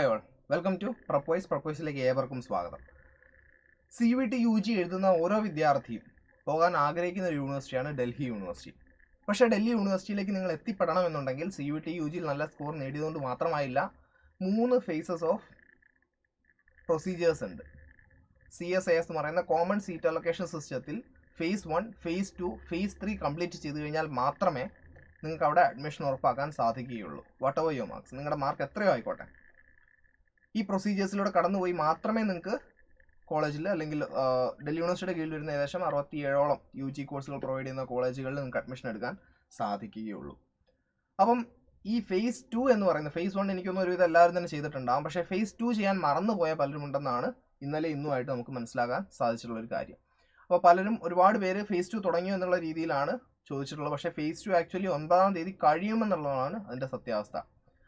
Hi all welcome to Prepoise പ്രപ്പോയ്സിലേക്ക് ഏവർക്കും സ്വാഗതം. C V T U G എഴുതുന്ന ഓരോ വിദ്യാർത്ഥിയും പോകാൻ ആഗ്രഹിക്കുന്ന ഒരു യൂണിവേഴ്സിറ്റിയാണ് ഡൽഹി യൂണിവേഴ്സിറ്റി. പക്ഷേ ഡൽഹി യൂണിവേഴ്സിറ്റിയിലേക്ക് നിങ്ങൾ എത്തിപ്പെടണം എന്നുണ്ടെങ്കിൽ സി വി ടി യു ജിയിൽ നല്ല സ്കോർ നേടിയതുകൊണ്ട് മാത്രമായില്ല മൂന്ന് ഫേസസ് ഓഫ് പ്രൊസീജിയേഴ്സ് ഉണ്ട്. സി എസ് എ എസ് എന്ന് പറയുന്ന കോമൺ സീറ്റ് അലൊക്കേഷൻ സിസ്റ്റത്തിൽ phase one phase two phase three complete ചെയ്ത് കഴിഞ്ഞാൽ മാത്രമേ നിങ്ങൾക്ക് അവിടെ അഡ്മിഷൻ ഉറപ്പാക്കാൻ സാധിക്കുകയുള്ളൂ. വാട്ട് ഓവർ യു മാർക്സ് നിങ്ങളുടെ മാർക്ക് എത്രയോ ആയിക്കോട്ടെ. ഈ പ്രൊസീജിയേഴ്സിലൂടെ കടന്നുപോയി മാത്രമേ നിങ്ങൾക്ക് കോളേജിൽ അല്ലെങ്കിൽ ഡൽഹി യൂണിവേഴ്സിറ്റിയുടെ കീഴിൽ വരുന്ന ഏകദേശം അറുപത്തി ഏഴോളം യു ജി കോഴ്സുകൾ പ്രൊവൈഡ് ചെയ്യുന്ന കോളേജുകളിൽ നിങ്ങൾക്ക് അഡ്മിഷൻ എടുക്കാൻ സാധിക്കുകയുള്ളൂ. അപ്പം ഈ ഫേസ് ടു എന്ന് പറയുന്നത് ഫേസ് വൺ എനിക്കൊന്നും ഒരുവിധം എല്ലാവരും തന്നെ ചെയ്തിട്ടുണ്ടാകും പക്ഷേ ഫേസ് ടു ചെയ്യാൻ മറന്നുപോയ പലരും ഉണ്ടെന്നാണ് ഇന്നലെ ഇന്നുമായിട്ട് നമുക്ക് മനസ്സിലാക്കാൻ സാധിച്ചിട്ടുള്ള ഒരു കാര്യം. അപ്പോൾ പലരും ഒരുപാട് പേര് ഫേസ് ടു തുടങ്ങിയോ എന്നുള്ള രീതിയിലാണ് ചോദിച്ചിട്ടുള്ളത്. പക്ഷേ ഫേസ് ടു ആക്ച്വലി ഒൻപതാം തീയതി കഴിയുമെന്നുള്ളതാണ് അതിന്റെ സത്യാവസ്ഥ.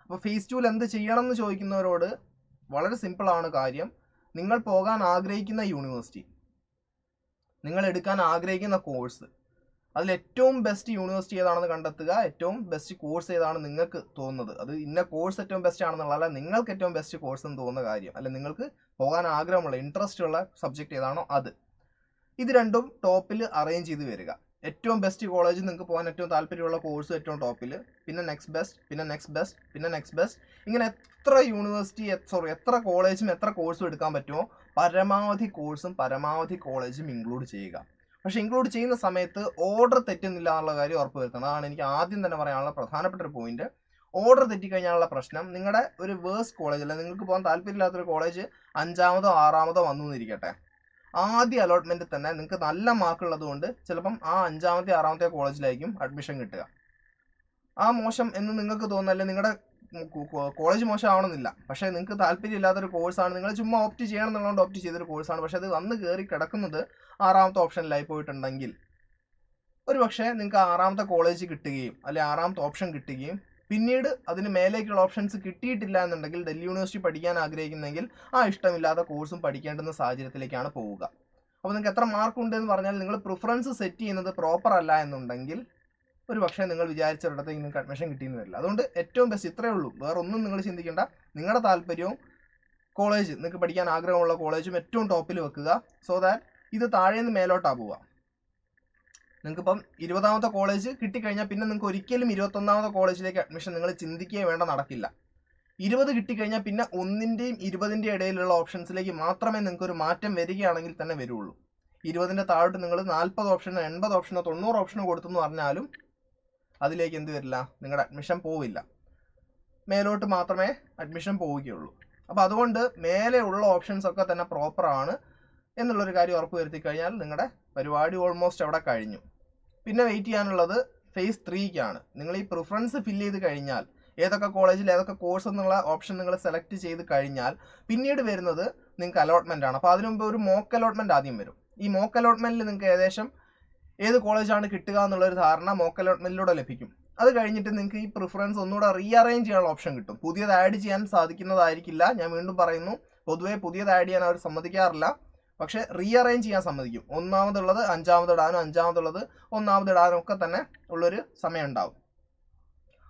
അപ്പോൾ ഫേസ് ടുവിൽ എന്ത് ചെയ്യണം എന്ന് ചോദിക്കുന്നവരോട് വളരെ സിമ്പിളാണ് കാര്യം. നിങ്ങൾ പോകാൻ ആഗ്രഹിക്കുന്ന യൂണിവേഴ്സിറ്റി നിങ്ങൾ എടുക്കാൻ ആഗ്രഹിക്കുന്ന കോഴ്സ് അതിൽ ഏറ്റവും ബെസ്റ്റ് യൂണിവേഴ്സിറ്റി ഏതാണെന്ന് കണ്ടെത്തുക. ഏറ്റവും ബെസ്റ്റ് കോഴ്സ് ഏതാണ് നിങ്ങൾക്ക് തോന്നുന്നത്. അത് ഇന്ന കോഴ്സ് ഏറ്റവും ബെസ്റ്റ് ആണെന്നുള്ളതല്ല നിങ്ങൾക്ക് ഏറ്റവും ബെസ്റ്റ് കോഴ്സ് എന്ന് തോന്നുന്ന കാര്യം. അല്ല നിങ്ങൾക്ക് പോകാൻ ആഗ്രഹമുള്ള ഇൻട്രസ്റ്റ് ഉള്ള സബ്ജക്റ്റ് ഏതാണോ അത്. ഇത് രണ്ടും ടോപ്പിൽ അറേഞ്ച് ചെയ്ത് വരിക. ഏറ്റവും ബെസ്റ്റ് കോളേജ് നിങ്ങൾക്ക് പോകാൻ ഏറ്റവും താല്പര്യമുള്ള കോഴ്സ് ഏറ്റവും ടോപ്പിൽ പിന്നെ നെക്സ്റ്റ് ബെസ്റ്റ് പിന്നെ നെക്സ്റ്റ് ബെസ്റ്റ് പിന്നെ നെക്സ്റ്റ് ബെസ്റ്റ് ഇങ്ങനെ എത്ര യൂണിവേഴ്സിറ്റി സോറി എത്ര കോളേജും എത്ര കോഴ്സും എടുക്കാൻ പറ്റുമോ പരമാവധി കോഴ്സും പരമാവധി കോളേജും ഇൻക്ലൂഡ് ചെയ്യുക. പക്ഷെ ഇൻക്ലൂഡ് ചെയ്യുന്ന സമയത്ത് ഓർഡർ തെറ്റുന്നില്ല എന്നുള്ള കാര്യം ഉറപ്പ് വരുത്തണം. അതാണ് എനിക്ക് ആദ്യം തന്നെ പറയാനുള്ള പ്രധാനപ്പെട്ട ഒരു പോയിന്റ് ഓർഡർ തെറ്റിക്കഴിഞ്ഞാലുള്ള പ്രശ്നം നിങ്ങളുടെ ഒരു വേഴ്സ് കോളേജ് അല്ലെങ്കിൽ നിങ്ങൾക്ക് പോകാൻ താല്പര്യമില്ലാത്തൊരു കോളേജ് അഞ്ചാമതോ ആറാമതോ വന്നു എന്നിരിക്കട്ടെ. ആദ്യ അലോട്ട്മെന്റ് തന്നെ നിങ്ങൾക്ക് നല്ല മാർക്ക് ഉള്ളത് കൊണ്ട് ചിലപ്പം ആ അഞ്ചാമത്തെ ആറാമത്തെ കോളേജിലായിരിക്കും അഡ്മിഷൻ കിട്ടുക. ആ മോശം എന്ന് നിങ്ങൾക്ക് തോന്നുന്നല്ലേ നിങ്ങളുടെ കോളേജ് മോശം മോശമാവണമെന്നില്ല. പക്ഷേ നിങ്ങൾക്ക് താല്പര്യമില്ലാത്തൊരു കോഴ്സാണ് നിങ്ങൾ ചുമ്മാ ഓപ്റ്റ് ചെയ്യണം എന്നുള്ളതുകൊണ്ട് ഓപ്റ്റ് ചെയ്തൊരു കോഴ്സാണ് പക്ഷേ അത് വന്ന് കയറി കിടക്കുന്നത് ആറാമത്തെ ഓപ്ഷനിലായി പോയിട്ടുണ്ടെങ്കിൽ. ഒരു പക്ഷേ നിങ്ങൾക്ക് ആറാമത്തെ കോളേജ് കിട്ടുകയും അല്ലെങ്കിൽ ആറാമത്തെ ഓപ്ഷൻ കിട്ടുകയും പിന്നീട് അതിന് മേലേക്കുള്ള ഓപ്ഷൻസ് കിട്ടിയിട്ടില്ല എന്നുണ്ടെങ്കിൽ ഡൽഹി യൂണിവേഴ്സിറ്റി പഠിക്കാൻ ആഗ്രഹിക്കുന്നെങ്കിൽ ആ ഇഷ്ടമില്ലാത്ത കോഴ്സും പഠിക്കേണ്ടുന്ന സാഹചര്യത്തിലേക്കാണ് പോവുക. അപ്പോൾ നിങ്ങൾക്ക് എത്ര മാർക്ക് ഉണ്ട് എന്ന് പറഞ്ഞാൽ നിങ്ങൾ പ്രിഫറൻസ് സെറ്റ് ചെയ്യുന്നത് പ്രോപ്പർ അല്ല എന്നുണ്ടെങ്കിൽ ഒരു പക്ഷേ നിങ്ങൾ വിചാരിച്ചിടത്തേക്ക് നിങ്ങൾക്ക് അഡ്മിഷൻ കിട്ടിയെന്ന് വരില്ല. അതുകൊണ്ട് ഏറ്റവും ബെസ്റ്റ് ഇത്രയേ ഉള്ളൂ. വേറെ ഒന്നും നിങ്ങൾ ചിന്തിക്കേണ്ട. നിങ്ങളുടെ താല്പര്യവും കോളേജ് നിങ്ങൾക്ക് പഠിക്കാൻ ആഗ്രഹമുള്ള കോളേജും ഏറ്റവും ടോപ്പിൽ വെക്കുക. സോ ദാറ്റ് ഇത് താഴേന്ന് മേലോട്ടാണ് മേലോട്ടാ പോവുക. നിങ്ങൾക്കിപ്പം ഇരുപതാമത്തെ കോളേജ് കിട്ടിക്കഴിഞ്ഞാൽ പിന്നെ നിങ്ങൾക്ക് ഒരിക്കലും ഇരുപത്തൊന്നാമത്തെ കോളേജിലേക്ക് അഡ്മിഷൻ നിങ്ങൾ ചിന്തിക്കുകയും വേണ്ട നടക്കില്ല. ഇരുപത് കിട്ടിക്കഴിഞ്ഞാൽ പിന്നെ ഒന്നിന്റെയും ഇരുപതിന്റെയും ഇടയിലുള്ള ഓപ്ഷൻസിലേക്ക് മാത്രമേ നിങ്ങൾക്ക് ഒരു മാറ്റം വരികയാണെങ്കിൽ തന്നെ വരുള്ളൂ. ഇരുപതിന്റെ താഴോട്ട് നിങ്ങൾ നാൽപ്പത് ഓപ്ഷനോ എൺപത് ഓപ്ഷനോ തൊണ്ണൂറ് ഓപ്ഷനോ കൊടുത്തെന്ന് പറഞ്ഞാലും അതിലേക്ക് എന്ത് വരില്ല? നിങ്ങളുടെ അഡ്മിഷൻ പോവില്ല. മേലോട്ട് മാത്രമേ അഡ്മിഷൻ പോവുകയുള്ളൂ. അപ്പോൾ അതുകൊണ്ട് മേലെ ഉള്ള ഓപ്ഷൻസ് ഒക്കെ തന്നെ പ്രോപ്പറാണ് എന്നുള്ളൊരു കാര്യം ഉറപ്പ് വരുത്തി കഴിഞ്ഞാൽ നിങ്ങളുടെ പരിപാടി ഓൾമോസ്റ്റ് അവിടെ കഴിഞ്ഞു. പിന്നെ വെയിറ്റ് ചെയ്യാനുള്ളത് ഫേസ് ത്രീക്കാണ് നിങ്ങൾ ഈ പ്രിഫറൻസ് ഫില്ല് ചെയ്ത് കഴിഞ്ഞാൽ ഏതൊക്കെ കോളേജിൽ ഏതൊക്കെ കോഴ്സ് എന്നുള്ള ഓപ്ഷൻ നിങ്ങൾ സെലക്ട് ചെയ്ത് കഴിഞ്ഞാൽ പിന്നീട് വരുന്നത് നിങ്ങൾക്ക് അലോട്ട്മെന്റ് ആണ്. അപ്പോൾ അതിനു മുമ്പ് ഒരു മോക്ക് അലോട്ട്മെന്റ് ആദ്യം വരും. ഈ മോക്ക് അലോട്ട്മെന്റിൽ നിങ്ങൾക്ക് ഏകദേശം ഏത് കോളേജാണ് കിട്ടുക എന്നുള്ളൊരു ധാരണ മോക്ക് അലോട്ട്മെന്റിലൂടെ ലഭിക്കും. അത് കഴിഞ്ഞിട്ട് നിങ്ങൾക്ക് ഈ പ്രിഫറൻസ് ഒന്നുകൂടെ റീഅറേഞ്ച് ചെയ്യാനുള്ള ഓപ്ഷൻ കിട്ടും. പുതിയത് ആഡ് ചെയ്യാൻ സാധിക്കുന്നതായിരിക്കില്ല. ഞാൻ വീണ്ടും പറയുന്നു പൊതുവേ പുതിയത് ആഡ് ചെയ്യാൻ അവർ സമ്മതിക്കാറില്ല. പക്ഷെ റീഅറേഞ്ച് ചെയ്യാൻ സമ്മതിക്കും. ഒന്നാമതുള്ളത് അഞ്ചാമത് ഇടാനും അഞ്ചാമതുള്ളത് ഒന്നാമത് ഇടാനും ഒക്കെ തന്നെ ഉള്ളൊരു സമയം ഉണ്ടാവും.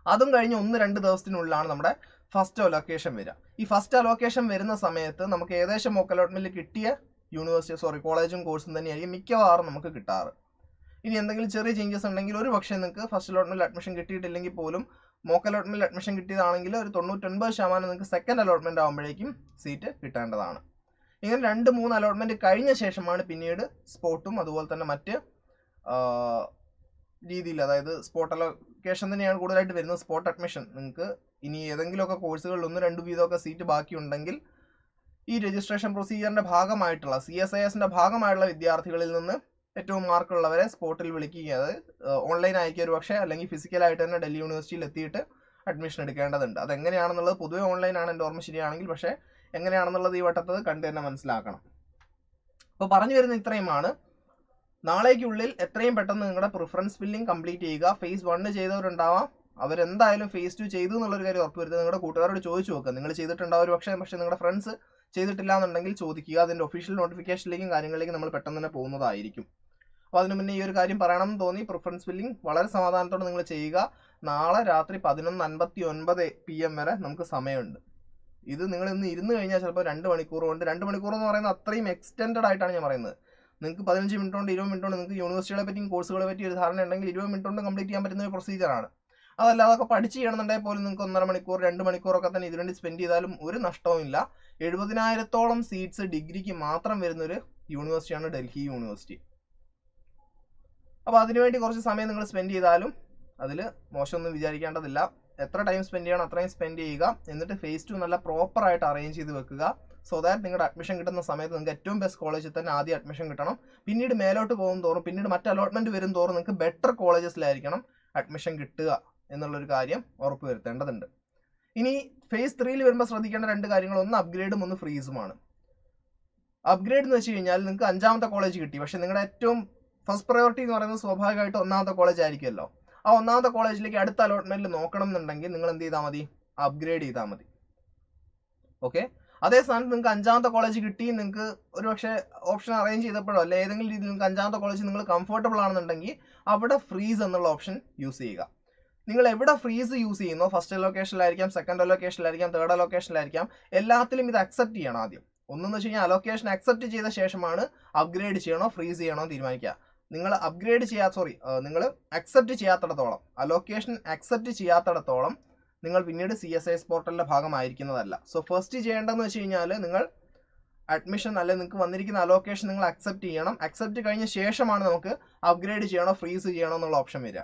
അതും കഴിഞ്ഞ് ഒന്ന് രണ്ട് ദിവസത്തിനുള്ളിലാണ് നമ്മുടെ ഫസ്റ്റ് അലോക്കേഷൻ വരിക. ഈ ഫസ്റ്റ് അലോക്കേഷൻ വരുന്ന സമയത്ത് നമുക്ക് ഏകദേശം മോക്ക് അലോട്ട്മെന്റിൽ കിട്ടിയ യൂണിവേഴ്സിറ്റി സോറി കോളേജും കോഴ്സും തന്നെയായിരിക്കും മിക്കവാറും നമുക്ക് കിട്ടാറ്. ഇനി എന്തെങ്കിലും ചെറിയ ചേഞ്ചസ് ഉണ്ടെങ്കിൽ ഒരു പക്ഷേ നിങ്ങൾക്ക് ഫസ്റ്റ് അലോട്ട്മെന്റിൽ അഡ്മിഷൻ കിട്ടിയിട്ടില്ലെങ്കിൽ പോലും മോക്ക് അലോട്ട്മെന്റിൽ അഡ്മിഷൻ കിട്ടിയതാണെങ്കിൽ ഒരു തൊണ്ണൂറ്റൊൻപത് ശതമാനം നിങ്ങൾക്ക് സെക്കൻഡ് അലോട്ട്മെന്റ് ആകുമ്പോഴേക്കും സീറ്റ് കിട്ടേണ്ടതാണ്. ഇങ്ങനെ രണ്ട് മൂന്ന് അലോട്ട്മെന്റ് കഴിഞ്ഞ ശേഷമാണ് പിന്നീട് സ്പോട്ടും അതുപോലെ തന്നെ മറ്റ് രീതിയിൽ അതായത് സ്പോട്ട് അലോക്കേഷൻ തന്നെയാണ് കൂടുതലായിട്ട് വരുന്നത്. സ്പോട്ട് അഡ്മിഷൻ നിങ്ങൾക്ക് ഇനി ഏതെങ്കിലുമൊക്കെ കോഴ്സുകളിൽ ഒന്ന് രണ്ട് വീതമൊക്കെ സീറ്റ് ബാക്കിയുണ്ടെങ്കിൽ ഈ രജിസ്ട്രേഷൻ പ്രൊസീജിയറിന്റെ ഭാഗമായിട്ടുള്ള സി എസ് ഐ എസിന്റെ ഭാഗമായിട്ടുള്ള വിദ്യാർത്ഥികളിൽ നിന്ന് ഏറ്റവും മാർക്കുള്ളവരെ സ്പോട്ടിൽ വിളിക്കുക അത് ഓൺലൈൻ ആയിരിക്കും ഒരു പക്ഷേ അല്ലെങ്കിൽ ഫിസിക്കലായിട്ട് തന്നെ ഡൽഹി യൂണിവേഴ്സിറ്റിയിൽ എത്തിയിട്ട് അഡ്മിഷൻ എടുക്കേണ്ടതുണ്ട്. അതെങ്ങനെയാണെന്നുള്ളത് പൊതുവെ ഓൺലൈൻ ആണ് എന്റെ ഓർമ്മ ശരിയാണെങ്കിൽ പക്ഷേ എങ്ങനെയാണെന്നുള്ളത് ഈ വട്ടത്തത് കണ്ടു തന്നെ മനസ്സിലാക്കണം. അപ്പോൾ പറഞ്ഞു വരുന്ന ഇത്രയുമാണ്. നാളേക്കുള്ളിൽ എത്രയും പെട്ടെന്ന് നിങ്ങളുടെ പ്രിഫറൻസ് ഫില്ലിംഗ് കംപ്ലീറ്റ് ചെയ്യുക. ഫേസ് വണ്ണ് ചെയ്തവരുണ്ടാവാം. അവരെന്തായാലും ഫേസ് ടു ചെയ്തു എന്നുള്ളൊരു കാര്യം ഉറപ്പുവരുത്തുക നിങ്ങളുടെ കൂട്ടുകാരോട് ചോദിച്ചു നോക്കുക. നിങ്ങൾ ചെയ്തിട്ടുണ്ടാവും ഒരു പക്ഷേ പക്ഷേ നിങ്ങളുടെ ഫ്രണ്ട്സ് ചെയ്തിട്ടില്ല എന്നുണ്ടെങ്കിൽ ചോദിക്കുക. അതിന്റെ ഒഫീഷ്യൽ നോട്ടിഫിക്കേഷനിലേക്കും കാര്യങ്ങളിലേക്കും നമ്മൾ പെട്ടെന്ന് തന്നെ പോകുന്നതായിരിക്കും. അപ്പോൾ അതിനു മുന്നേ ഈ ഒരു കാര്യം പറയണം എന്ന് തോന്നി. പ്രിഫറൻസ് ഫില്ലിംഗ് വളരെ സമാധാനത്തോടെ നിങ്ങൾ ചെയ്യുക. നാളെ രാത്രി പതിനൊന്ന് അൻപത്തി ഒൻപത് പി എം വരെ നമുക്ക് സമയമുണ്ട്. ഇത് നിങ്ങൾ ഇന്ന് ഇരുന്ന് കഴിഞ്ഞാൽ ചിലപ്പോൾ രണ്ട് മണിക്കൂർ കൊണ്ട് രണ്ട് മണിക്കൂർ എന്ന് പറയുന്നത് അത്രയും എക്സ്റ്റെൻഡ് ആയിട്ടാണ് ഞാൻ പറയുന്നത്. നിങ്ങൾക്ക് പതിനഞ്ച് മിനിറ്റ് കൊണ്ട് ഇരുപത് മിനിറ്റ് കൊണ്ട് നിങ്ങൾക്ക് യൂണിവേഴ്സിറ്റികളെ പറ്റിയും കോഴ്സുകളെ പറ്റി ഒരു ധാരണ ഉണ്ടെങ്കിൽ ഇരുപത് മിനിറ്റ് കൊണ്ട് കംപ്ലീറ്റ് ചെയ്യാൻ പറ്റുന്ന ഒരു പ്രൊസീജിയറാണ് അതല്ല അതൊക്കെ പഠിച്ച് ചെയ്യണമെന്നുണ്ടെങ്കിൽ പോലും നിങ്ങൾക്ക് ഒന്നര മണിക്കൂർ രണ്ട് മണിക്കൂറൊക്കെ തന്നെ ഇതിനുവേണ്ടി സ്പെൻഡ് ചെയ്താലും ഒരു നഷ്ടവുമില്ല എഴുപതിനായിരത്തോളം സീറ്റ്സ് ഡിഗ്രിക്ക് മാത്രം വരുന്ന ഒരു യൂണിവേഴ്സിറ്റിയാണ് ഡൽഹി യൂണിവേഴ്സിറ്റി അപ്പോൾ അതിനുവേണ്ടി കുറച്ച് സമയം നിങ്ങൾ സ്പെൻഡ് ചെയ്താലും അതിൽ മോശമൊന്നും വിചാരിക്കേണ്ടതില്ല. എത്ര ടൈം സ്പെൻഡ് ചെയ്യണം അത്രയും സ്പെൻഡ് ചെയ്യുക. എന്നിട്ട് ഫേസ് ടു നല്ല പ്രോപ്പറായിട്ട് അറേഞ്ച് ചെയ്ത് വെക്കുക. സോ ദാറ്റ് നിങ്ങളുടെ അഡ്മിഷൻ കിട്ടുന്ന സമയത്ത് നിങ്ങൾക്ക് ഏറ്റവും ബെസ്റ്റ് കോളേജിൽ തന്നെ ആദ്യം അഡ്മിഷൻ കിട്ടണം. പിന്നീട് മേലോട്ട് പോകും തോറും പിന്നീട് മറ്റ് അലോട്ട്മെന്റ് വരും തോറും നിങ്ങൾക്ക് ബെറ്റർ കോളേജസിലായിരിക്കണം അഡ്മിഷൻ കിട്ടുക എന്നുള്ളൊരു കാര്യം ഉറപ്പ് വരുത്തേണ്ടതുണ്ട്. ഇനി ഫേസ് ത്രീയിൽ വരുമ്പോൾ ശ്രദ്ധിക്കേണ്ട രണ്ട് കാര്യങ്ങൾ. ഒന്ന് അപ്ഗ്രേഡും ഒന്ന് ഫ്രീസുമാണ് അപ്ഗ്രേഡ് എന്ന് വെച്ച് കഴിഞ്ഞാൽ നിങ്ങൾക്ക് അഞ്ചാമത്തെ കോളേജ് കിട്ടി. പക്ഷേ നിങ്ങളുടെ ഏറ്റവും ഫസ്റ്റ് പ്രയോറിറ്റി എന്ന് പറയുന്നത് സ്വാഭാവികമായിട്ട് ഒന്നാമത്തെ കോളേജ് ആയിരിക്കുമല്ലോ ആ ഒന്നാമത്തെ കോളേജിലേക്ക് അടുത്ത അലോട്ട്മെന്റിൽ നോക്കണം എന്നുണ്ടെങ്കിൽ നിങ്ങൾ എന്ത് ചെയ്താൽ മതി? അപ്ഗ്രേഡ് ചെയ്താൽ മതി. ഓക്കെ അതേ സ്ഥാനത്ത് നിങ്ങൾക്ക് അഞ്ചാമത്തെ കോളേജ് കിട്ടി നിങ്ങൾക്ക് ഒരു പക്ഷേ ഓപ്ഷൻ അറേഞ്ച് ചെയ്തപ്പോഴോ അല്ലെ ഏതെങ്കിലും രീതിയിൽ നിങ്ങൾക്ക് അഞ്ചാമത്തെ കോളേജ് നിങ്ങൾ കംഫർട്ടബിൾ ആണെന്നുണ്ടെങ്കിൽ അവിടെ ഫ്രീസ് എന്നുള്ള ഓപ്ഷൻ യൂസ് ചെയ്യുക. നിങ്ങൾ എവിടെ ഫ്രീസ് യൂസ് ചെയ്യുന്നോ ഫസ്റ്റ് ലൊക്കേഷനിലായിരിക്കാം സെക്കൻഡ് ലൊക്കേഷനിലായിരിക്കാം തേർഡ് ലൊക്കേഷനിലായിരിക്കാം എല്ലാത്തിലും ഇത് അക്സെപ്റ്റ് ചെയ്യണം ആദ്യം. ഒന്നെന്ന് വെച്ച് കഴിഞ്ഞാൽ അലൊക്കേഷൻ അക്സെപ്റ്റ് ചെയ്ത ശേഷമാണ് അപ്ഗ്രേഡ് ചെയ്യണോ ഫ്രീസ് ചെയ്യണോ തീരുമാനിക്കുക. നിങ്ങൾ അപ്ഗ്രേഡ് ചെയ്യാ സോറി നിങ്ങൾ അക്സെപ്റ്റ് ചെയ്യാത്തിടത്തോളം അലോക്കേഷൻ അക്സെപ്റ്റ് ചെയ്യാത്തിടത്തോളം നിങ്ങൾ പിന്നീട് സി എസ് എസ് പോർട്ടലിന്റെ ഭാഗമായിരിക്കുന്നതല്ല. സോ ഫസ്റ്റ് ചെയ്യേണ്ടതെന്ന് വെച്ച് കഴിഞ്ഞാൽ നിങ്ങൾ അഡ്മിഷൻ അല്ലെങ്കിൽ നിങ്ങൾക്ക് വന്നിരിക്കുന്ന അലോക്കേഷൻ നിങ്ങൾ അക്സെപ്റ്റ് ചെയ്യണം. അക്സെപ്റ്റ് കഴിഞ്ഞ ശേഷമാണ് നമുക്ക് അപ്ഗ്രേഡ് ചെയ്യണോ ഫ്രീസ് ചെയ്യണോ എന്നുള്ള ഓപ്ഷൻ വരിക.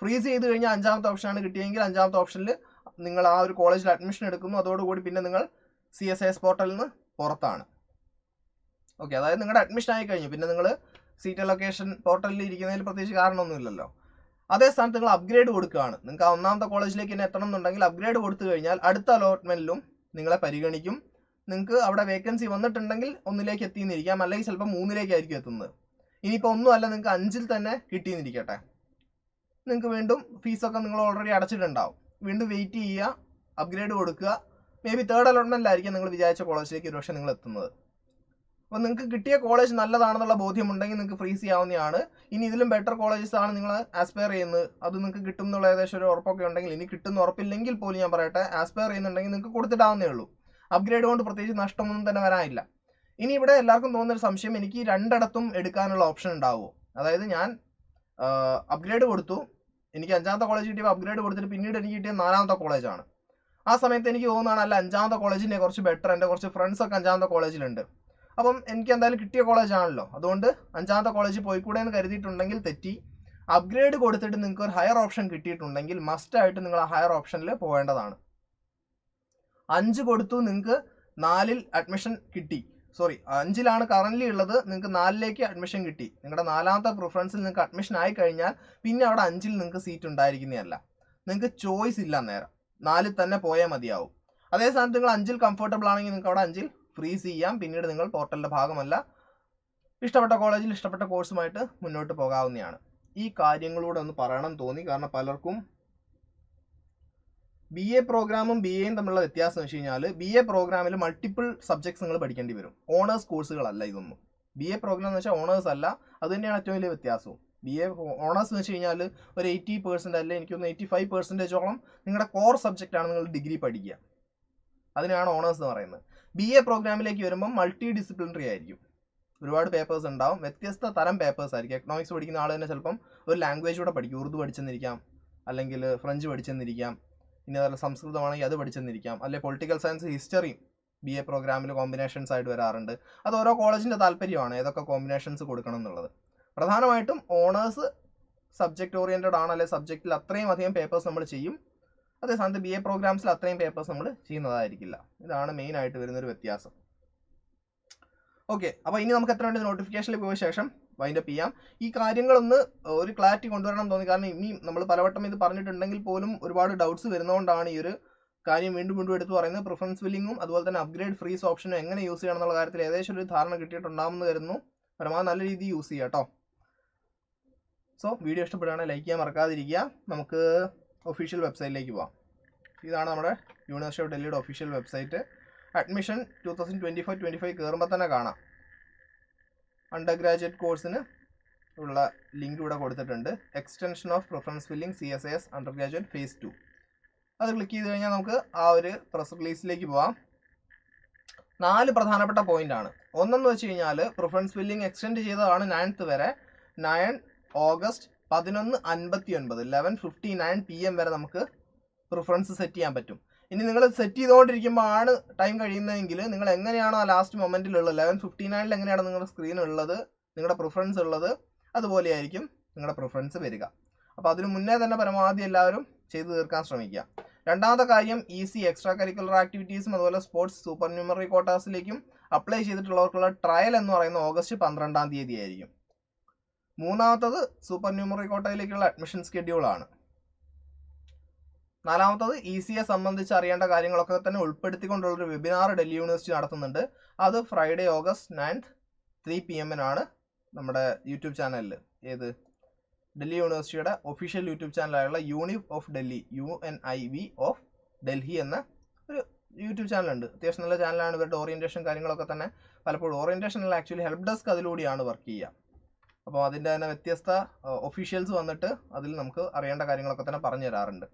ഫ്രീസ് ചെയ്ത് കഴിഞ്ഞാൽ അഞ്ചാമത്തെ ഓപ്ഷനാണ് കിട്ടിയെങ്കിൽ അഞ്ചാമത്തെ ഓപ്ഷനിൽ നിങ്ങൾ ആ ഒരു കോളേജിൽ അഡ്മിഷൻ എടുക്കുന്നു. അതോടുകൂടി പിന്നെ നിങ്ങൾ സി എസ് എസ് പോർട്ടലിൽ നിന്ന് പുറത്താണ്. ഓക്കെ അതായത് നിങ്ങളുടെ അഡ്മിഷൻ ആയി കഴിഞ്ഞു. പിന്നെ നിങ്ങൾ സീറ്റ് അലൊക്കേഷൻ പോർട്ടലിൽ ഇരിക്കുന്നതിൽ പ്രത്യേകിച്ച് കാരണമൊന്നുമില്ലല്ലോ. അതേ സ്ഥാനത്ത് നിങ്ങൾ അപ്ഗ്രേഡ് കൊടുക്കുകയാണ്. നിങ്ങൾക്ക് ആ ഒന്നാമത്തെ കോളേജിലേക്ക് തന്നെ എത്തണം എന്നുണ്ടെങ്കിൽ അപ്ഗ്രേഡ് കൊടുത്തു കഴിഞ്ഞാൽ അടുത്ത അലോട്ട്മെന്റിലും നിങ്ങളെ പരിഗണിക്കും. നിങ്ങൾക്ക് അവിടെ വേക്കൻസി വന്നിട്ടുണ്ടെങ്കിൽ ഒന്നിലേക്ക് എത്തിയെന്നിരിക്കാം. അല്ലെങ്കിൽ ചിലപ്പോൾ മൂന്നിലേക്കായിരിക്കും എത്തുന്നത്. ഇനിയിപ്പോൾ ഒന്നുമല്ല നിങ്ങൾക്ക് അഞ്ചിൽ തന്നെ കിട്ടിയെന്നിരിക്കട്ടെ. നിങ്ങൾക്ക് വീണ്ടും ഫീസൊക്കെ നിങ്ങൾ ഓൾറെഡി അടച്ചിട്ടുണ്ടാവും. വീണ്ടും വെയിറ്റ് ചെയ്യുക അപ്ഗ്രേഡ് കൊടുക്കുക. മേ ബി തേർഡ് അലോട്ട്മെന്റിലായിരിക്കും നിങ്ങൾ വിചാരിച്ച കോളേജിലേക്ക് ഒരുപക്ഷെ നിങ്ങൾ എത്തുന്നത്. അപ്പോൾ നിങ്ങൾക്ക് കിട്ടിയ കോളേജ് നല്ലതാണെന്നുള്ള ബോധ്യമുണ്ടെങ്കിൽ നിങ്ങൾക്ക് ഫ്രീസ് ചെയ്യാവുന്നതാണ്. ഇനി ഇതിലും ബെറ്റർ കോളേജസ് ആണ് നിങ്ങൾ ആസ്പയർ ചെയ്യുന്നത്. അത് നിങ്ങൾക്ക് കിട്ടും എന്നുള്ള ഏകദേശം ഒരു ഉറപ്പൊക്കെ ഉണ്ടെങ്കിൽ ഇനി കിട്ടുന്ന ഉറപ്പില്ലെങ്കിൽ പോലും ഞാൻ പറയട്ടെ ആസ്പയർ ചെയ്യുന്നുണ്ടെങ്കിൽ നിങ്ങൾക്ക് കൊടുത്തിട്ടാവുന്നേ ഉള്ളൂ. അപ്ഗ്രേഡ് കൊണ്ട് പ്രത്യേകിച്ച് നഷ്ടമൊന്നും തന്നെ വരാനില്ല. ഇനി ഇവിടെ എല്ലാവർക്കും തോന്നുന്ന ഒരു സംശയം എനിക്ക് രണ്ടിടത്തും എടുക്കാനുള്ള ഓപ്ഷൻ ഉണ്ടാവുമോ? അതായത് ഞാൻ അപ്ഗ്രേഡ് കൊടുത്തു. എനിക്ക് അഞ്ചാമത്തെ കോളേജ് കിട്ടിയപ്പോൾ അപ്ഗ്രേഡ് കൊടുത്തിട്ട് പിന്നീട് എനിക്ക് കിട്ടിയ നാലാമത്തെ കോളേജാണ് ആ സമയത്ത് എനിക്ക് തോന്നുന്നതാണ് അല്ല അഞ്ചാമത്തെ കോളേജിനെ കുറച്ച് ബെറ്റർ എന്റെ കുറച്ച് ഫ്രണ്ട്സൊക്കെ അഞ്ചാമത്തെ കോളേജിലുണ്ട് അപ്പം എനിക്ക് എന്തായാലും കിട്ടിയ കോളേജ് ആണല്ലോ അതുകൊണ്ട് അഞ്ചാമത്തെ കോളേജിൽ പോയിക്കൂടെ എന്ന് കരുതിയിട്ടുണ്ടെങ്കിൽ തെറ്റി. അപ്ഗ്രേഡ് കൊടുത്തിട്ട് നിങ്ങൾക്ക് ഒരു ഹയർ ഓപ്ഷൻ കിട്ടിയിട്ടുണ്ടെങ്കിൽ മസ്റ്റ് ആയിട്ട് നിങ്ങൾ ആ ഹയർ ഓപ്ഷനിൽ പോകേണ്ടതാണ് അഞ്ച് കൊടുത്തു നിങ്ങൾക്ക് നാലിൽ അഡ്മിഷൻ കിട്ടി. സോറി അഞ്ചിലാണ് കറന്റ് ഉള്ളത് നിങ്ങൾക്ക് നാലിലേക്ക് അഡ്മിഷൻ കിട്ടി. നിങ്ങളുടെ നാലാമത്തെ പ്രിഫറൻസിൽ നിങ്ങൾക്ക് അഡ്മിഷൻ ആയി കഴിഞ്ഞാൽ പിന്നെ അവിടെ അഞ്ചിൽ നിങ്ങൾക്ക് സീറ്റ് ഉണ്ടായിരിക്കുന്നതല്ല. നിങ്ങൾക്ക് ചോയ്സ് ഇല്ല നേരം നാലിൽ തന്നെ പോയാൽ മതിയാവും. അതേ സ്ഥാനത്ത് നിങ്ങൾ അഞ്ചിൽ കംഫർട്ടബിൾ ആണെങ്കിൽ നിങ്ങൾക്ക് അവിടെ അഞ്ചിൽ ഫ്രീസ് ചെയ്യാം. പിന്നീട് നിങ്ങൾ പോർട്ടലിന്റെ ഭാഗമല്ല. ഇഷ്ടപ്പെട്ട കോളേജിൽ ഇഷ്ടപ്പെട്ട കോഴ്സുമായിട്ട് മുന്നോട്ട് പോകാവുന്നതാണ്. ഈ കാര്യങ്ങളൂടെ ഒന്ന് പറയണം തോന്നി. കാരണം പലർക്കും ബി എ പ്രോഗ്രാമും ബി എയും തമ്മിലുള്ള വ്യത്യാസം വെച്ച് കഴിഞ്ഞാൽ ബി എ പ്രോഗ്രാമിൽ മൾട്ടിപ്പിൾ സബ്ജക്ട്സ് നിങ്ങൾ പഠിക്കേണ്ടി വരും. ഓണേഴ്സ് കോഴ്സുകളല്ല ഇതൊന്നും. ബി എ പ്രോഗ്രാം എന്ന് വെച്ചാൽ ഓണേഴ്സ് അല്ല. അത് തന്നെയാണ് ഏറ്റവും വലിയ വ്യത്യാസവും. ബി എ ഓണേഴ്സ് എന്ന് വെച്ച് കഴിഞ്ഞാൽ ഒരു എയ്റ്റി പെർസെന്റ് അല്ലെങ്കിൽ എനിക്കൊന്ന് എയ്റ്റി ഫൈവ് പെർസെന്റേജോളം നിങ്ങളുടെ കോർ സബ്ജക്റ്റ് ആണ് നിങ്ങൾ ഡിഗ്രി പഠിക്കുക. അതിനാണ് ഓണേഴ്സ് എന്ന് പറയുന്നത്. ബി എ പ്രോഗ്രാമിലേക്ക് വരുമ്പോൾ മൾട്ടി ഡിസിപ്ലിനറി ആയിരിക്കും. ഒരുപാട് പേപ്പേഴ്സ് ഉണ്ടാവും. വ്യത്യസ്ത തരം പേപ്പേഴ്സ് ആയിരിക്കും. എക്കണോമിക്സ് പഠിക്കുന്ന ആൾ തന്നെ ചിലപ്പം ഒരു ലാംഗ്വേജ് കൂടെ പഠിക്കും. ഉറുദു പഠിച്ചെന്നിരിക്കാം. അല്ലെങ്കിൽ ഫ്രഞ്ച് പഠിച്ചെന്നിരിക്കാം. ഇനി അതല്ല സംസ്കൃതമാണെങ്കിൽ അത് പഠിച്ചെന്നിരിക്കാം. അല്ലെങ്കിൽ political science history B A പ്രോഗ്രാമിൽ കോമ്പിനേഷൻസ് ആയിട്ട് വരാറുണ്ട്. അത് ഓരോ കോളേജിന്റെ താല്പര്യമാണ് ഏതൊക്കെ കോമ്പിനേഷൻസ് കൊടുക്കണം എന്നുള്ളത്. പ്രധാനമായിട്ടും ഓണേഴ്സ് സബ്ജക്റ്റ് ഓറിയന്റഡ് ആണ്. അല്ലെ സബ്ജക്റ്റിൽ അത്രയും അധികം പേപ്പേഴ്സ് നമ്മൾ ചെയ്യും. അതേ സ്ഥാനത്ത് ബി എ പ്രോഗ്രാംസിൽ അത്രയും പേപ്പേഴ്സ് നമ്മൾ ചെയ്യുന്നതായിരിക്കില്ല. ഇതാണ് മെയിൻ ആയിട്ട് വരുന്നൊരു വ്യത്യാസം. ഓക്കെ അപ്പോൾ ഇനി നമുക്ക് എത്ര വേണ്ടി നോട്ടിഫിക്കേഷനിൽ പോയ ശേഷം വൈൻഡപ്പ് ചെയ്യാം. ഈ കാര്യങ്ങളൊന്ന് ഒരു ക്ലാരിറ്റി കൊണ്ടുവരണം തോന്നി. കാരണം ഇനി നമ്മൾ പലവട്ടം ഇത് പറഞ്ഞിട്ടുണ്ടെങ്കിൽ പോലും ഒരുപാട് ഡൗട്ട്സ് വരുന്നതുകൊണ്ടാണ് ഈ ഒരു കാര്യം വീണ്ടും വീണ്ടും എടുത്ത് പറയുന്നത്. പ്രിഫറൻസ് ബില്ലിങ്ങും അതുപോലെ തന്നെ അപ്ഗ്രേഡ് ഫ്രീസ് ഓപ്ഷനും എങ്ങനെ യൂസ് ചെയ്യണം എന്നുള്ള കാര്യത്തിൽ ഏകദേശം ഒരു ധാരണ കിട്ടിയിട്ടുണ്ടാകുമെന്ന് കരുതുന്നു. പരമാവധി നല്ല രീതിയിൽ യൂസ് ചെയ്യാം കേട്ടോ സോ വീഡിയോ ഇഷ്ടപ്പെടുകയാണെങ്കിൽ ലൈക്ക് ചെയ്യാൻ മറക്കാതിരിക്കുക. നമുക്ക് ഒഫീഷ്യൽ വെബ്സൈറ്റിലേക്ക് പോവാം. ഇതാണ് നമ്മുടെ യൂണിവേഴ്സിറ്റി ഓഫ് ഡൽഹിയുടെ official website admission two thousand twenty five twenty five കയറുമ്പോൾ തന്നെ കാണാം. അണ്ടർ ഗ്രാജുവേറ്റ് കോഴ്സിന് ഉള്ള ലിങ്ക് ഇവിടെ കൊടുത്തിട്ടുണ്ട്. Extension of preference filling C S S undergraduate phase two അത് ക്ലിക്ക് ചെയ്ത് കഴിഞ്ഞാൽ നമുക്ക് ആ ഒരു പ്രസ് റിലീസിലേക്ക് പോവാം. നാല് പ്രധാനപ്പെട്ട പോയിന്റാണ് ഒന്നെന്ന് വെച്ച് കഴിഞ്ഞാൽ പ്രിഫറൻസ് ഫില്ലിംഗ് എക്സ്റ്റെൻഡ് ചെയ്തതാണ് നയൻത്ത് വരെ. നയൻ ഓഗസ്റ്റ് പതിനൊന്ന് അൻപത്തി ഒൻപത് eleven fifty nine P M വരെ നമുക്ക് പ്രിഫറൻസ് സെറ്റ് ചെയ്യാൻ പറ്റും. ഇനി നിങ്ങൾ സെറ്റ് ചെയ്തുകൊണ്ടിരിക്കുമ്പോൾ ആണ് ടൈം കഴിയുന്നതെങ്കിൽ നിങ്ങൾ എങ്ങനെയാണോ ആ ലാസ്റ്റ് മൊമെന്റിലുള്ളത് ലെവൻ ഫിഫ്റ്റി നയനിൽ എങ്ങനെയാണ് നിങ്ങളുടെ സ്ക്രീൻ ഉള്ളത് നിങ്ങളുടെ പ്രിഫറൻസ് ഉള്ളത് അതുപോലെയായിരിക്കും നിങ്ങളുടെ പ്രിഫറൻസ് വരിക. അപ്പോൾ അതിന് മുന്നേ തന്നെ പരമാവധി എല്ലാവരും ചെയ്തു തീർക്കാൻ ശ്രമിക്കുക. രണ്ടാമത്തെ കാര്യം ഈസി എക്സ്ട്രാ കരിക്കുലർ ആക്ടിവിറ്റീസും അതുപോലെ സ്പോർട്സ് സൂപ്പർ ന്യൂമറി ക്വാർട്ടേഴ്സിലേക്കും അപ്ലൈ ചെയ്തിട്ടുള്ളവർക്കുള്ള ട്രയൽ എന്ന് പറയുന്ന ഓഗസ്റ്റ് പന്ത്രണ്ടാം തീയതി ആയിരിക്കും. മൂന്നാമത്തത് സൂപ്പർ ന്യൂമറി കോട്ടയിലേക്കുള്ള അഡ്മിഷൻ സ്കെഡ്യൂൾ ആണ്. നാലാമത്തത് ഇ സിയെ സംബന്ധിച്ച് അറിയേണ്ട കാര്യങ്ങളൊക്കെ തന്നെ ഉൾപ്പെടുത്തിക്കൊണ്ടുള്ളൊരു വെബിനാർ ഡൽഹി യൂണിവേഴ്സിറ്റി നടത്തുന്നുണ്ട്. അത് Friday August ninth three P എമ്മിനാണ് നമ്മുടെ യൂട്യൂബ് ചാനലിൽ ഏത്? ഡൽഹി യൂണിവേഴ്സിറ്റിയുടെ official YouTube ചാനലായുള്ള Univ of Delhi U N I V of Delhi എന്ന ഒരു യൂട്യൂബ് ചാനലുണ്ട് അത്യാവശ്യം നല്ല ചാനലാണ് ഇവരുടെ ഓറിയന്റേഷൻ കാര്യങ്ങളൊക്കെ തന്നെ പലപ്പോഴും ഓറിയന്റേഷനിൽ ആക്ച്വലി ഹെൽപ് ഡെസ്ക് അതിലൂടെയാണ് വർക്ക് ചെയ്യുക. അപ്പോൾ അതിന്റെ തന്നെ വ്യത്യസ്ത ഒഫീഷ്യൽസ് വന്നിട്ട് അതിൽ നമുക്ക് അറിയേണ്ട കാര്യങ്ങളൊക്കെ തന്നെ പറഞ്ഞു തരാറുണ്ട്.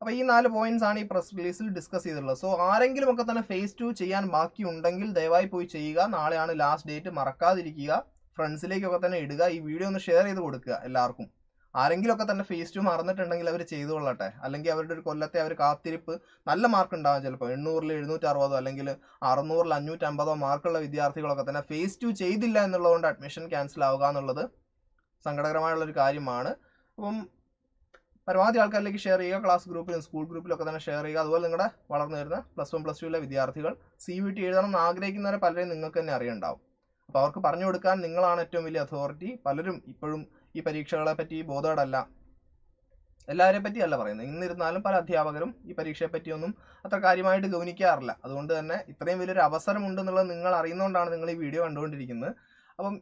അപ്പോൾ ഈ നാല് പോയിന്റ്സ് ആണ് ഈ പ്രസ് റിലീസിൽ ഡിസ്കസ് ചെയ്തിട്ടുള്ളത്. സോ ആരെങ്കിലും ഒക്കെ തന്നെ ഫേസ് ടു ചെയ്യാൻ ബാക്കി ഉണ്ടെങ്കിൽ ദയവായി പോയി ചെയ്യുക. നാളെയാണ് ലാസ്റ്റ് ഡേറ്റ് മറക്കാതിരിക്കുക. ഫ്രണ്ട്സിലേക്കൊക്കെ തന്നെ ഇടുക. ഈ വീഡിയോ ഒന്ന് ഷെയർ ചെയ്ത് കൊടുക്കുക എല്ലാവർക്കും. ആരെങ്കിലും ഒക്കെ തന്നെ ഫേസ് ടു മറന്നിട്ടുണ്ടെങ്കിൽ അവർ ചെയ്തു കൊള്ളട്ടെ അല്ലെങ്കിൽ അവരുടെ ഒരു കൊല്ലത്തെ അവർ കാത്തിരിപ്പ് നല്ല മാർക്ക് ഉണ്ടാവും ചിലപ്പോൾ എണ്ണൂറിൽ എഴുന്നൂറ്റി അറുപതോ അല്ലെങ്കിൽ അറുന്നൂറിൽ അഞ്ഞൂറ്റമ്പതോ മാർക്കുള്ള വിദ്യാർത്ഥികളൊക്കെ തന്നെ ഫേസ് ടു ചെയ്തില്ല എന്നുള്ളതുകൊണ്ട് അഡ്മിഷൻ ക്യാൻസൽ ആവുക എന്നുള്ളത് സങ്കടകരമായുള്ള ഒരു കാര്യമാണ്. അപ്പം പരമാവധി ആൾക്കാരിലേക്ക് ഷെയർ ചെയ്യുക. ക്ലാസ് ഗ്രൂപ്പിലും സ്കൂൾ ഗ്രൂപ്പിലൊക്കെ തന്നെ ഷെയർ ചെയ്യുക. അതുപോലെ നിങ്ങളുടെ വളർന്നു വരുന്ന പ്ലസ് വൺ പ്ലസ് ടുവിലെ വിദ്യാർത്ഥികൾ സി വി ടി എഴുതണം എന്ന് ആഗ്രഹിക്കുന്നവരെ പലരെയും നിങ്ങൾക്ക് തന്നെ അറിയുണ്ടാവും. അപ്പോൾ അവർക്ക് പറഞ്ഞു കൊടുക്കാൻ നിങ്ങളാണ് ഏറ്റവും വലിയ അതോറിറ്റി പലരും ഇപ്പോഴും ഈ പരീക്ഷകളെ പറ്റി ബോധവടല്ല എല്ലാവരെ പറ്റിയല്ല പറയുന്നത്. ഇന്നിരുന്നാലും പല അധ്യാപകരും ഈ പരീക്ഷയെ പറ്റിയൊന്നും അത്ര കാര്യമായിട്ട് ഗൗനിക്കാറില്ല. അതുകൊണ്ട് തന്നെ ഇത്രയും വലിയൊരു അവസരം ഉണ്ടെന്നുള്ളത് നിങ്ങൾ അറിയുന്നതുകൊണ്ടാണ് നിങ്ങൾ ഈ വീഡിയോ കണ്ടുകൊണ്ടിരിക്കുന്നത്. അപ്പം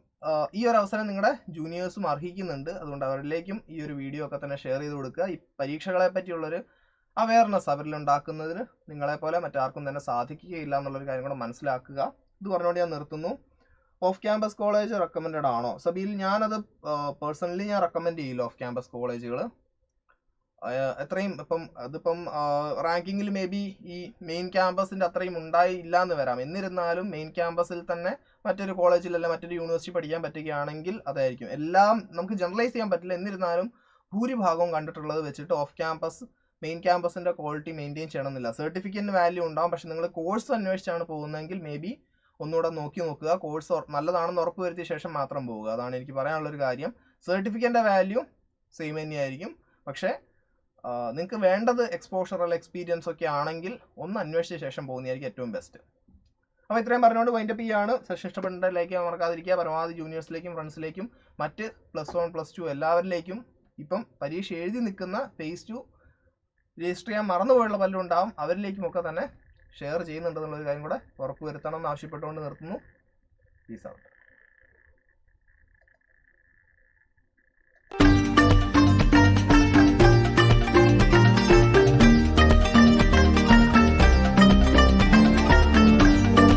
ഈ ഒരു അവസരം നിങ്ങളുടെ ജൂനിയേഴ്സും അർഹിക്കുന്നുണ്ട്. അതുകൊണ്ട് അവരിലേക്കും ഈ ഒരു വീഡിയോ ഒക്കെ തന്നെ ഷെയർ ചെയ്ത് കൊടുക്കുക. ഈ പരീക്ഷകളെ പറ്റിയുള്ളൊരു അവയർനെസ് അവരിൽ ഉണ്ടാക്കുന്നതിന് നിങ്ങളെപ്പോലെ മറ്റാർക്കും തന്നെ സാധിക്കുകയില്ല എന്നുള്ളൊരു കാര്യം കൂടെ മനസ്സിലാക്കുക. ഇത് പറഞ്ഞുകൊണ്ട് ഞാൻ നിർത്തുന്നു. ഓഫ് ക്യാമ്പസ് കോളേജ് റെക്കമെൻഡഡ് ആണോ? സബിയിൽ ഞാനത് പേഴ്സണലി ഞാൻ റെക്കമെൻഡ് ചെയ്യില്ല ഓഫ് ക്യാമ്പസ് കോളേജുകൾ എത്രയും ഇപ്പം അതിപ്പം റാങ്കിങ്ങിൽ മേ ബി ഈ മെയിൻ ക്യാമ്പസിന്റെ അത്രയും ഉണ്ടായി ഇല്ലാന്ന് വരാം. എന്നിരുന്നാലും മെയിൻ ക്യാമ്പസിൽ തന്നെ മറ്റൊരു കോളേജിൽ അല്ല മറ്റൊരു യൂണിവേഴ്സിറ്റി പഠിക്കാൻ പറ്റുകയാണെങ്കിൽ അതായിരിക്കും. എല്ലാം നമുക്ക് ജനറലൈസ് ചെയ്യാൻ പറ്റില്ല. എന്നിരുന്നാലും ഭൂരിഭാഗവും കണ്ടിട്ടുള്ളത് വെച്ചിട്ട് ഓഫ് ക്യാമ്പസ് മെയിൻ ക്യാമ്പസിന്റെ ക്വാളിറ്റി മെയിന്റെയിൻ ചെയ്യണമെന്നില്ല. സർട്ടിഫിക്കറ്റിന് വാല്യൂ ഉണ്ടാവും. പക്ഷെ നിങ്ങൾ കോഴ്സ് അന്വേഷിച്ചാണ് പോകുന്നതെങ്കിൽ മേ ബി ഒന്നുകൂടെ നോക്കി നോക്കുക. കോഴ്സ് നല്ലതാണെന്ന് ഉറപ്പ് വരുത്തിയ ശേഷം മാത്രം പോവുക. അതാണ് എനിക്ക് പറയാനുള്ളൊരു കാര്യം. സർട്ടിഫിക്കറ്റിന്റെ വാല്യൂ സെയിം തന്നെയായിരിക്കും. പക്ഷേ നിങ്ങൾക്ക് വേണ്ടത് എക്സ്പോഷർ അല്ല എക്സ്പീരിയൻസ് ഒക്കെ ആണെങ്കിൽ ഒന്ന് അന്വേഷിച്ച ശേഷം പോകുന്നതായിരിക്കും ഏറ്റവും ബെസ്റ്റ് അപ്പോൾ ഇത്രയും പറഞ്ഞുകൊണ്ട് വൈൻഡപ്പ് ചെയ്യാണ്. സെഷൻ ഇഷ്ടപ്പെട്ട ലൈക്ക് ചെയ്യാൻ മറക്കാതിരിക്കുക. പരമാവധി ജൂനിയേഴ്സിലേക്കും ഫ്രണ്ട്സിലേക്കും മറ്റ് പ്ലസ് വൺ പ്ലസ് ടു എല്ലാവരിലേക്കും ഇപ്പം പരീക്ഷ എഴുതി നിൽക്കുന്ന ഫേസ് ടു രജിസ്റ്റർ ചെയ്യാൻ മറന്നുപോയുള്ള പലരും ഉണ്ടാവും. അവരിലേക്കും ഒക്കെ തന്നെ ഷെയർ ചെയ്യുന്നുണ്ടെന്നുള്ള ഒരു കാര്യം കൂടെ ഉറപ്പുവരുത്തണം എന്ന് ആവശ്യപ്പെട്ടുകൊണ്ട് നിർത്തുന്നു. Peace out